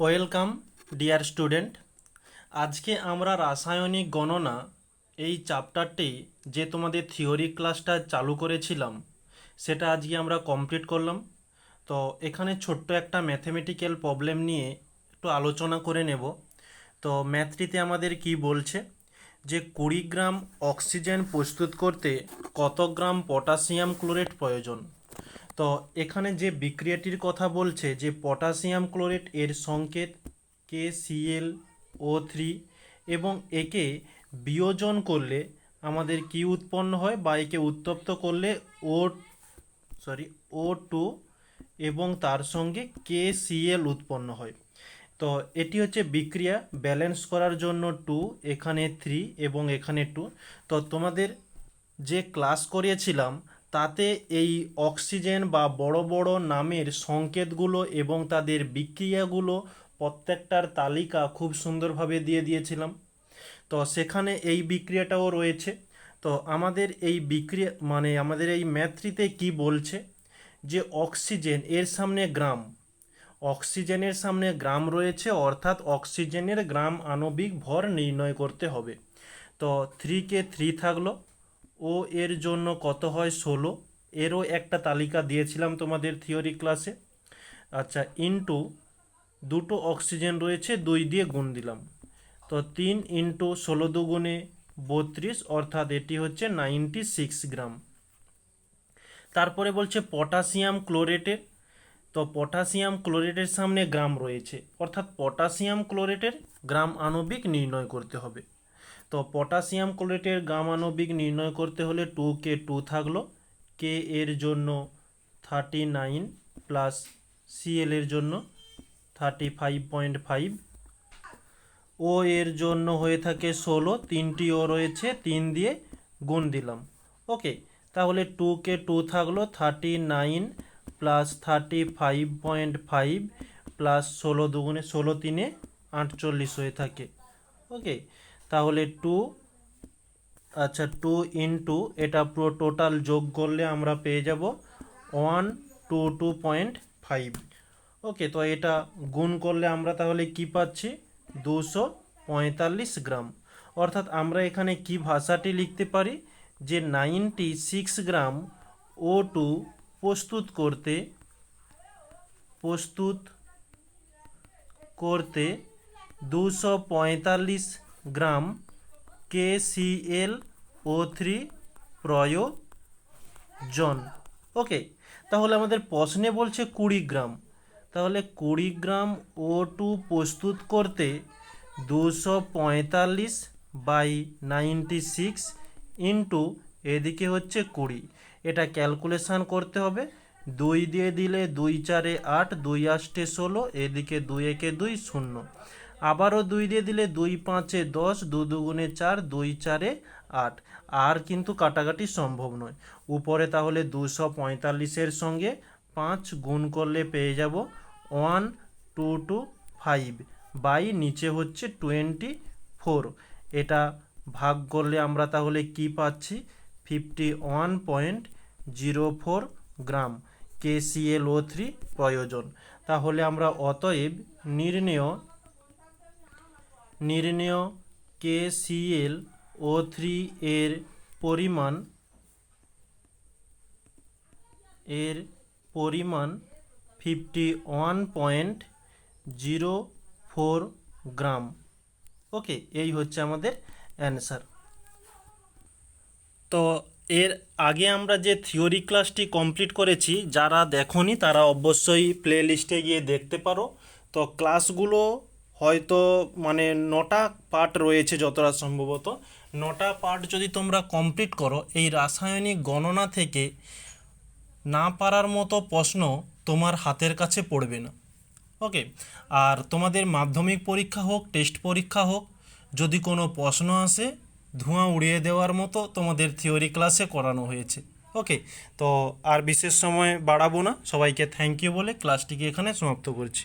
Welcome, dear student. আজকে আমরা রাসায়নিক গণনা এই চ্যাপ্টারটি যে তোমাদের থিওরি ক্লাসটা চালু করেছিলাম, সেটা আজকে আমরা কমপ্লিট করলাম। তো এখানে ছোট্ট একটা ম্যাথমেটিক্যাল প্রবলেম নিয়ে একটু আলোচনা করে নেব। তো ম্যাথটিতে আমাদের কি বলছে? যে কুড়ি গ্রাম অক্সিজেন প্রস্তুত করতে কত গ্রাম পটাশিয়াম ক্লোরেট প্রয়োজন? তো এখানে যে বিক্রিয়াটির কথা বলছে, যে পটাশিয়াম ক্লোরেট এর সংকেত কে সিএল ও থ্রি এবং একে বিয়োজন করলে আমাদের কি উৎপন্ন হয় বা একে উত্তপ্ত করলে ও সরি ও টু এবং তার সঙ্গে কে সিএল উৎপন্ন হয়। তো এটি হচ্ছে বিক্রিয়া ব্যালেন্স করার জন্য টু এখানে থ্রি এবং এখানে টু তো তোমাদের যে ক্লাস করিয়েছিলাম তাতে এই অক্সিজেন বা বড় বড় নামের সংকেতগুলো এবং তাদের বিক্রিয়াগুলো প্রত্যেকটার তালিকা খুব সুন্দরভাবে দিয়ে দিয়েছিলাম। তো সেখানে এই বিক্রিয়াটাও রয়েছে। তো আমাদের এই বিক্রিয়া মানে আমাদের এই ম্যাথ্রিতে কি বলছে? যে অক্সিজেন, এর সামনে গ্রাম। অক্সিজেনের সামনে গ্রাম রয়েছে, অর্থাৎ অক্সিজেনের গ্রাম আণবিক ভর নির্ণয় করতে হবে। তো থ্রিকে থ্রি থাকল। ও এর জন্য কত হয় ষোলো? এরও একটা তালিকা দিয়েছিলাম তোমাদের থিওরি ক্লাসে আচ্ছা ইন্টু দুটো অক্সিজেন রয়েছে, দুই দিয়ে গুণ দিলাম। তো তিন ইন্টু ষোলো দুগুণে বত্রিশ, অর্থাৎ এটি হচ্ছে নাইনটি সিক্স গ্রাম তারপরে বলছে পটাশিয়াম ক্লোরেটের তো পটাশিয়াম ক্লোরেটের সামনে গ্রাম রয়েছে। অর্থাৎ পটাশিয়াম ক্লোরেটের গ্রাম আণবিক নির্ণয় করতে হবে। তো পটাশিয়াম ক্লোরেটের গ্রাম আণবিক নির্ণয় করতে হলে টু কে টু থাকল। কে এর জন্য থার্টি নাইন প্লাস সিএল এর জন্য থার্টি ফাইভ পয়েন্ট ফাইভ ও এর জন্য হয়ে থাকে ষোলো, তিনটি ও রয়েছে, তিন দিয়ে গুণ দিলাম। ওকে তাহলে টু কে টু থাকল thirty nine plus thirty five point five plus ষোলো দুগুণে ষোলো তিনে আটচল্লিশ হয়ে থাকে। ওকে তাহলে টু আচ্ছা টু ইন্টু এটা পুরো টোটাল যোগ করলে আমরা পেয়ে যাব one two two point five okay তো এটা গুণ করলে আমরা তাহলে কি পাচ্ছি? দুশো পঁয়তাল্লিশ গ্রাম। অর্থাৎ আমরা এখানে কি ভাষাটি লিখতে পারি? যে ninety six gram O two প্রস্তুত করতে প্রস্তুত করতে দুশো পঁয়তাল্লিশ গ্রাম কে সিএল ও থ্রি প্রয়োজন। ওকে, তাহলে আমাদের প্রশ্নে বলছে কুড়ি গ্রাম তাহলে কুড়ি গ্রাম ও টু প্রস্তুত করতে দুশো পঁয়তাল্লিশ বাই নাইনটি সিক্স ইন্টু এদিকে হচ্ছে কুড়ি। এটা ক্যালকুলেশান করতে হবে। দুই দিয়ে দিলে দুই চারে আট, দুই আষ্টে ষোলো, এদিকে দুই, একে দুই শূন্য। আবারও দুই দিয়ে দিলে দুই পাঁচে দশ, দু দুগুণে চার, দুই চারে আট। আর কিন্তু কাটাকাটি সম্ভব নয়। উপরে তাহলে দুশো পঁয়তাল্লিশের সঙ্গে পাঁচ গুণ করলে পেয়ে যাব one, two two, five. By নিচে হচ্ছে টোয়েন্টি ফোর এটা ভাগ করলে আমরা তাহলে কি পাচ্ছি? Fifty one point zero four gram. KCl O three প্রয়োজন। তাহলে আমরা অতএব নির্ণেয় নির্ণেয় কেসিএল ও থ্রি এর পরিমাণ এর পরিমাণ fifty one point zero four gram. Okay এই হচ্ছে আমাদের অ্যান্সার তো এর আগে আমরা যে থিওরি ক্লাসটি কমপ্লিট করেছি, যারা দেখনি তারা অবশ্যই প্লে লিস্টে গিয়ে দেখতে পারো। তো ক্লাসগুলো হয়তো মানে নটা পার্ট রয়েছে যতটা সম্ভবত। নটা পার্ট যদি তোমরা কমপ্লিট করো, এই রাসায়নিক গণনা থেকে না পারার মতো প্রশ্ন তোমার হাতের কাছে পড়বে না। ওকে? আর তোমাদের মাধ্যমিক পরীক্ষা হোক টেস্ট পরীক্ষা হোক, যদি কোনো প্রশ্ন আসে, ধোঁয়া উড়িয়ে দেওয়ার মতো তোমাদের থিওরি ক্লাসে করানো হয়েছে। ওকে? তো আর বিশেষ সময় বাড়াবো না। সবাইকে থ্যাংক ইউ বলে ক্লাসটিকে এখানে সমাপ্ত করছি।